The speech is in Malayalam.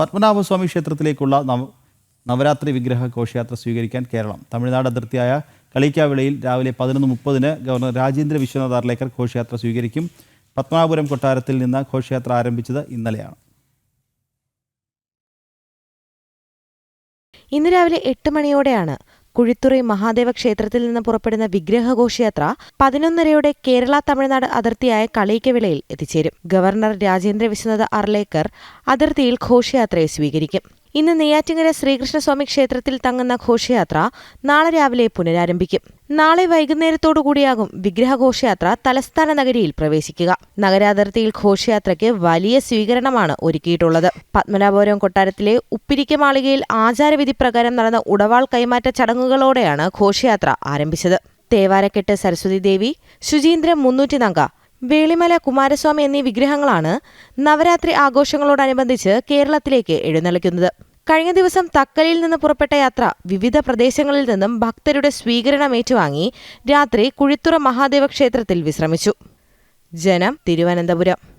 പത്മനാഭസ്വാമി ക്ഷേത്രത്തിലേക്കുള്ള നവ നവരാത്രി വിഗ്രഹ ഘോഷയാത്ര സ്വീകരിക്കാൻ കേരളം. തമിഴ്നാട് അതിർത്തിയായ കളിക്കാവിളയിൽ രാവിലെ പതിനൊന്ന് മുപ്പതിന് ഗവർണർ രാജേന്ദ്ര വിശ്വനാഥ് അർലേക്കർ ഘോഷയാത്ര സ്വീകരിക്കും. പത്മനാഭപുരം കൊട്ടാരത്തിൽ നിന്ന് ഘോഷയാത്ര ആരംഭിച്ചത് ഇന്നലെയാണ്. ഇന്ന് രാവിലെ എട്ട് മണിയോടെയാണ് കുഴിത്തുറൈ മഹാദേവ ക്ഷേത്രത്തിൽ നിന്ന് പുറപ്പെടുന്ന വിഗ്രഹഘോഷയാത്ര പതിനൊന്നരയോടെ കേരള തമിഴ്നാട് അതിർത്തിയായ കളയിക്കവിളയിൽ എത്തിച്ചേരും. ഗവർണർ രാജേന്ദ്ര വിശ്വനാഥ് അർലേക്കർ അതിർത്തിയിൽ ഘോഷയാത്രയെ സ്വീകരിക്കും. ഇന്ന് നെയ്യാറ്റിങ്ങര ശ്രീകൃഷ്ണസ്വാമി ക്ഷേത്രത്തിൽ തങ്ങുന്ന ഘോഷയാത്ര നാളെ രാവിലെ പുനരാരംഭിക്കും. നാളെ വൈകുന്നേരത്തോടുകൂടിയാകും വിഗ്രഹഘോഷയാത്ര തലസ്ഥാന നഗരിയിൽ പ്രവേശിക്കുക. നഗരാതിർത്തിയിൽ ഘോഷയാത്രയ്ക്ക് വലിയ സ്വീകരണമാണ് ഒരുക്കിയിട്ടുള്ളത്. പത്മനാഭപുരം കൊട്ടാരത്തിലെ ഉപ്പിരിക്ക മാളികയിൽ ആചാരവിധി പ്രകാരം നടന്ന ഉടവാൾ കൈമാറ്റ ചടങ്ങുകളോടെയാണ് ഘോഷയാത്ര ആരംഭിച്ചത്. തേവാരക്കെട്ട് സരസ്വതി ദേവി ശുചീന്ദ്രം മുന്നൂറ്റിനങ്ക വേളിമല കുമാരസ്വാമി എന്നീ വിഗ്രഹങ്ങളാണ് നവരാത്രി ആഘോഷങ്ങളോടനുബന്ധിച്ച് കേരളത്തിലേക്ക് എഴുന്നള്ളിക്കുന്നത്. കഴിഞ്ഞ ദിവസം തക്കലിൽ നിന്ന് പുറപ്പെട്ട യാത്ര വിവിധ പ്രദേശങ്ങളിൽ നിന്നും ഭക്തരുടെ സ്വീകരണം ഏറ്റുവാങ്ങി രാത്രി കുഴിത്തുറ മഹാദേവ ക്ഷേത്രത്തിൽ വിശ്രമിച്ചു. ജനം തിരുവനന്തപുരം.